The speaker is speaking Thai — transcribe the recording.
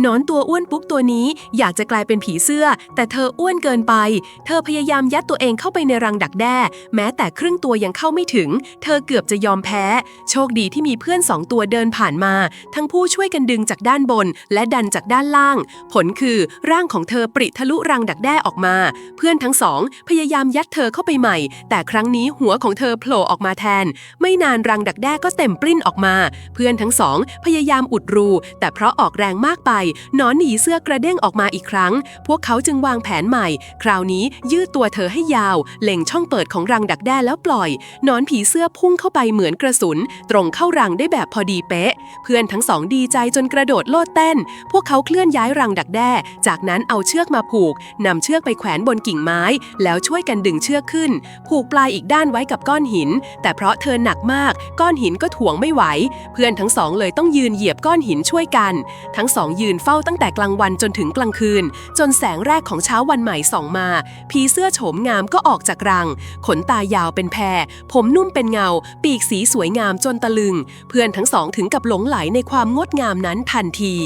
หนอนตัวอ้วนปุ๊กตัวนี้อยากจะกลายเป็นผีเสื้อ แต่เธออ้วนเกินไป เธอพยายามยัดตัวเองเข้าไปในรังดักแด้ แม้แต่ครึ่งตัวยังเข้าไม่ถึง เธอเกือบจะยอมแพ้ โชคดีที่มีเพื่อนสองตัวเดินผ่านมา ทั้งผู้ช่วยกันดึงจากด้านบน และดันจากด้านล่าง ผลคือร่างของเธอปริทะลุรังดักแด้ออกมา เพื่อนทั้งสอง พยายามยัดเธอเข้าไปใหม่ แต่ครั้งนี้หัวของเธอโผล่ออกมาแทน ไม่นานรังดักแด้ก็เต็มปลิ้นออกมา เพื่อนทั้งสอง พยายามอุดรู แต่เพราะออกแรงมากไปนอนหนีเสื้อกระเด้งออกมาอีกครั้ง พวกเขาจึงวางแผนใหม่ คราวนี้ยืดตัวเธอให้ยาว เล็งช่องเปิดของรังดักแด้แล้วปล่อยหนอนผีเสื้อพุ่งเข้าไปเหมือนกระสุน ตรงเข้ารังได้แบบพอดีเป๊ะ เพื่อนทั้งสองดีใจจนกระโดดโลดเต้น พวกเขาเคลื่อนย้ายรังดักแด้ จากนั้นเอาเชือกมาผูกนำเชือกไปแขวนบนกิ่งไม้ แล้วช่วยกันดึงเชือกขึ้น ผูกปลายอีกด้านไว้กับก้อนหิน แต่เพราะเธอหนักมาก ก้อนหินก็ถ่วงไม่ไหว เพื่อนทั้งสองเลยต้องยืนเหยียบก้อนหินช่วยกัน ทั้งสองยืนเฝ้าตั้งแต่กลางวันจนถึงกลางคืน จนแสงแรกของเช้าวันใหม่ส่องมา ผีเสื้อโฉมงามก็ออกจากรัง ขนตายาวเป็นแพร ผมนุ่มเป็นเงา ปีกสีสวยงามจนตะลึง เพื่อนทั้งสองถึงกับหลงไหลในความงดงามนั้นทันที